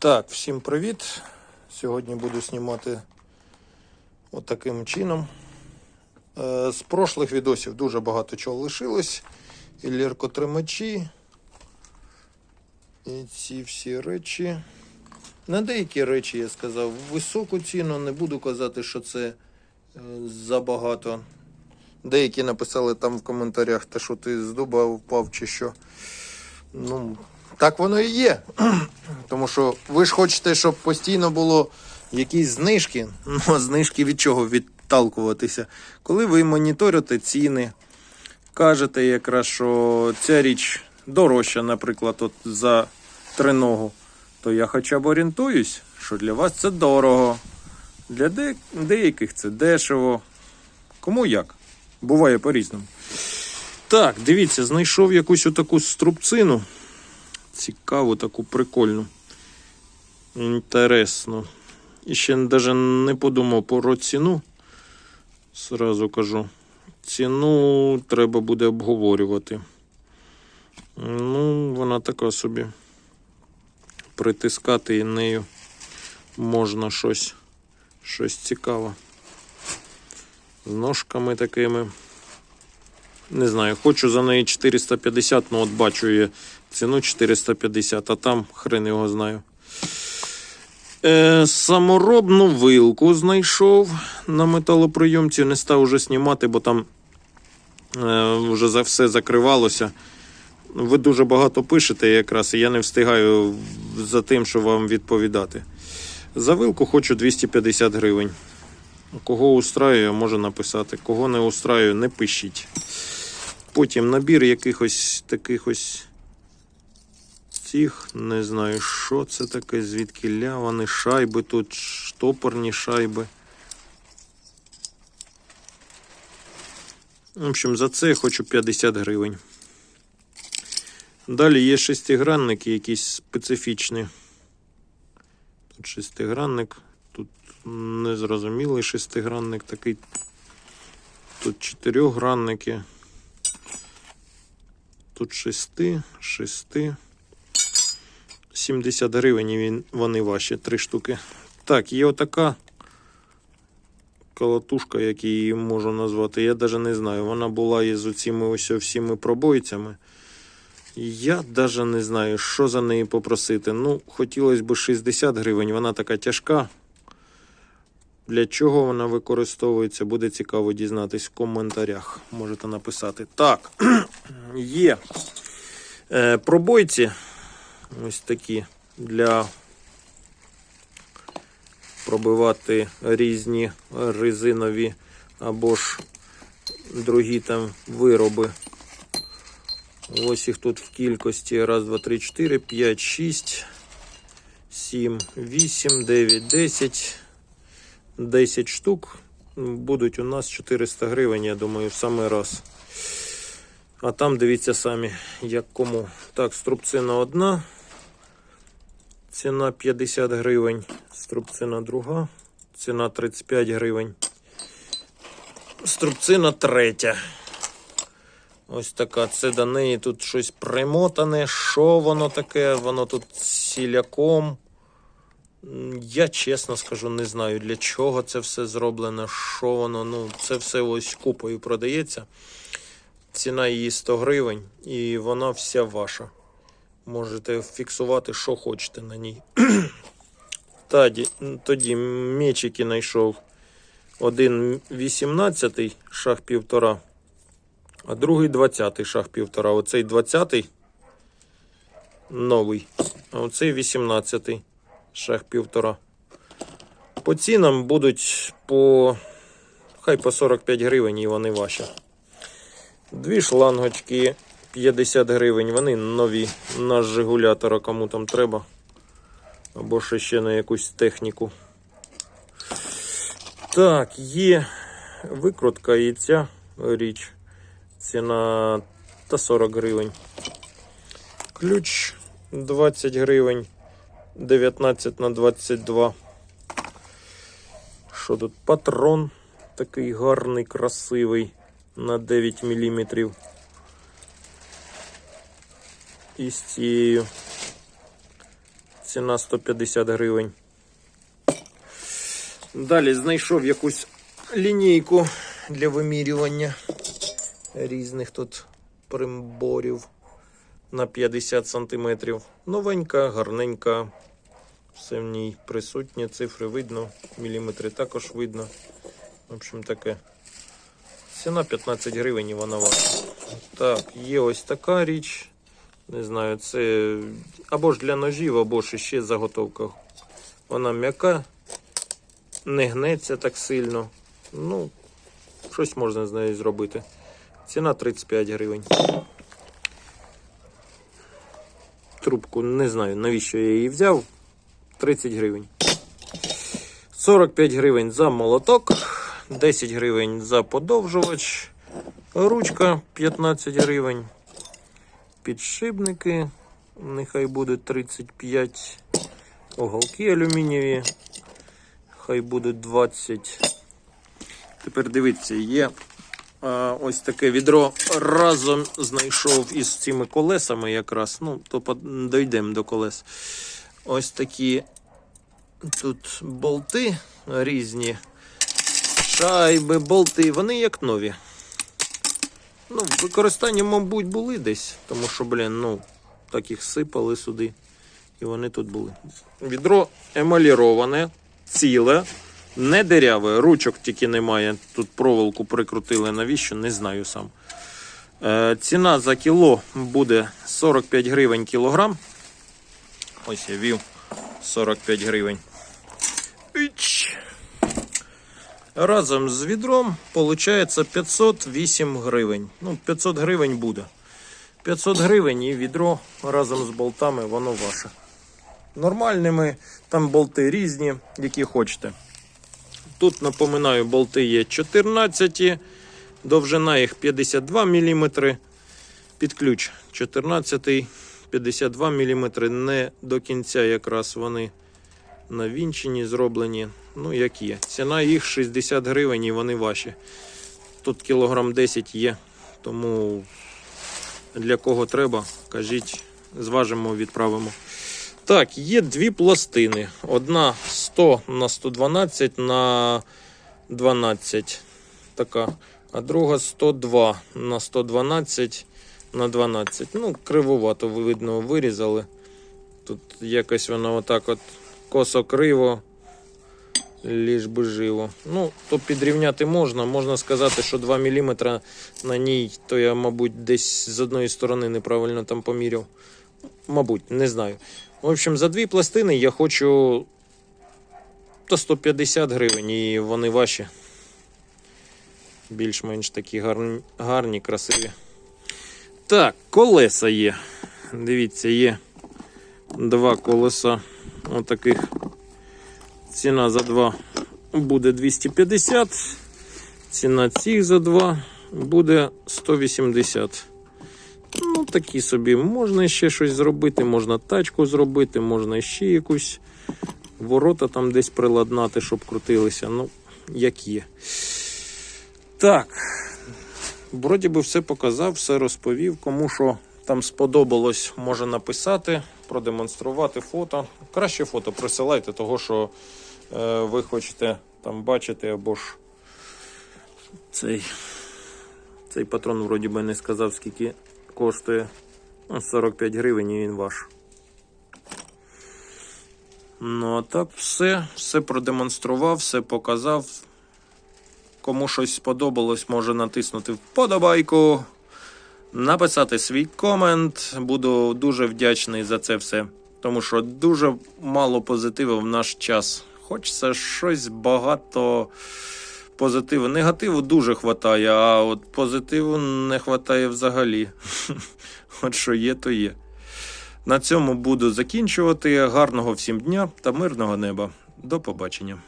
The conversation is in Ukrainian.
Так, всім привіт. Сьогодні буду знімати отаким чином. Е, З прошлих відосів дуже багато чого лишилось. І ліркотримачі. І ці всі речі. На деякі речі я сказав високу ціну, не буду казати, що це е, забагато. Деякі написали там в коментарях, те, що ти з дуба впав чи що. Ну, так воно і є. Тому що ви ж хочете, щоб постійно було якісь знижки. Ну, а знижки від чого відталкуватися? Коли ви моніторите ціни, кажете якраз, що ця річ дорожча, наприклад, от за триногу, то я хоча б орієнтуюсь, що для вас це дорого. Для де- деяких це дешево. Кому як? Буває по-різному. Так, дивіться, знайшов якусь отаку струбцину. Цікаву, таку прикольну. Інтересно. І ще навіть не подумав про ціну. Сразу кажу. Ціну треба буде обговорювати. Ну, вона така собі. Притискати і нею можна щось, щось цікаве. З ножками такими. Не знаю, хочу за неї 450, ну от бачу я ціну 450, а там хрен його знаю. Е, саморобну вилку знайшов на металоприйомці. Не став уже знімати, бо там е, вже за все закривалося. Ви дуже багато пишете якраз, і я не встигаю за тим, що вам відповідати. За вилку хочу 250 гривень. Кого устраює, може написати. Кого не устраює, не пишіть. Потім набір якихось таких ось цих, не знаю, що це таке, звідки ля, вони шайби тут, штопорні шайби. В общем, за це я хочу 50 гривень. Далі є шестигранники якісь специфічні. Тут шестигранник, тут незрозумілий шестигранник такий. Тут чотирьохгранники. Тут шести, шести. 70 гривень вони ваші, три штуки. Так, є отака колотушка, як її можу назвати. Я навіть не знаю. Вона була із оціми ось всіми пробойцями. Я навіть не знаю, що за неї попросити. Ну, хотілося б 60 гривень, вона така тяжка. Для чого вона використовується, буде цікаво дізнатись в коментарях. Можете написати. Так, є е, пробойці. Ось такі для пробивати різні резинові або ж другі там вироби. Ось їх тут в кількості. Раз, два, три, чотири, п'ять, шість, сім, вісім, дев'ять, десять. 10 штук. Будуть у нас 400 гривень, я думаю, в самий раз. А там дивіться самі, як кому. Так, струбцина одна. Ціна 50 гривень. Струбцина друга. Ціна 35 гривень. Струбцина третя. Ось така. Це до неї тут щось примотане. Що воно таке? Воно тут сіляком. Я чесно скажу, не знаю для чого це все зроблено, що воно. Ну, це все ось купою продається. Ціна її 100 гривень, і вона вся ваша. Можете фіксувати, що хочете на ній. Тоді, тоді мечики знайшов. Один 18 шаг півтора, а другий 20 шаг півтора. Оцей 20 новий, а оцей 18 шаг півтора. По цінам будуть по хай по 45 гривень і вони ваші. Дві шлангочки 50 гривень, вони нові на жигулятора, кому там треба. Або ще на якусь техніку. Так, є викрутка і річ. Ціна та 40 гривень. Ключ 20 гривень. 19 на 22. Що тут? Патрон такий гарний, красивий на 9 мм. І з цією ціна 150 гривень. Далі знайшов якусь лінійку для вимірювання різних тут примборів на 50 см. Новенька, гарненька. Все в ній присутні, цифри видно, міліметри також видно. В общем таке. Ціна 15 гривень і вона ваша. Так, є ось така річ. Не знаю, це або ж для ножів, або ж ще заготовка. Вона м'яка, не гнеться так сильно. Ну, щось можна з нею зробити. Ціна 35 гривень. Трубку не знаю, навіщо я її взяв. 30 гривень. 45 гривень за молоток, 10 гривень за подовжувач, ручка 15 гривень, підшипники, нехай буде 35, оголки алюмінієві, хай буде 20. Тепер дивіться, є а, ось таке відро разом знайшов із цими колесами якраз. Ну, то дійдемо до колес. Ось такі тут болти різні. Шайби, болти, вони як нові. Ну, в використанні, мабуть, були десь, тому що, блін, ну, так їх сипали сюди. І вони тут були. Відро емаліроване, ціле, не диряве, ручок тільки немає. Тут проволоку прикрутили. Навіщо? Не знаю сам. Е, ціна за кіло буде 45 гривень кілограм. Ось я вів 45 гривень. Іч. Разом з відром виходить 508 гривень. Ну, 500 гривень буде. 500 гривень і відро разом з болтами, воно ваше. Нормальними, там болти різні, які хочете. Тут, напоминаю, болти є 14, довжина їх 52 мм. Під ключ 14, 52 мм. Не до кінця якраз вони навінчені, зроблені. Ну, як є. Ціна їх 60 гривень і вони ваші. Тут кілограм 10 є. Тому для кого треба, кажіть, зважимо, відправимо. Так, є дві пластини. Одна 100 на 112 на 12. Така. А друга 102 на 112 на 12. Ну, кривувато видно, вирізали. Тут якось воно отак от косо криво. Ліж би живо. Ну, то підрівняти можна. Можна сказати, що 2 мм на ній, то я, мабуть, десь з одної сторони неправильно там поміряв. Мабуть, не знаю. В общем, за дві пластини я хочу то 150 гривень, і вони ваші. Більш-менш такі гарні, гарні, красиві. Так, колеса є. Дивіться, є два колеса. Отаких. Ціна за два буде 250. Ціна цих за два буде 180. Ну, такі собі. Можна ще щось зробити, можна тачку зробити, можна ще якусь ворота там десь приладнати, щоб крутилися. Ну, як є. Так. Вроді би все показав, все розповів. Кому що там сподобалось, може написати, продемонструвати фото. Краще фото присилайте, того що е, ви хочете там бачити, або ж цей, цей патрон вроді би не сказав, скільки коштує. Ну, 45 гривень і він ваш. Ну, а так, все, все продемонстрував, все показав. Кому щось сподобалось, може натиснути вподобайку, написати свій комент. Буду дуже вдячний за це все. Тому що дуже мало позитиву в наш час. Хочеться щось багато позитиву. Негативу дуже хватає, а от позитиву не хватає взагалі. От що є, то є. На цьому буду закінчувати. Гарного всім дня та мирного неба. До побачення.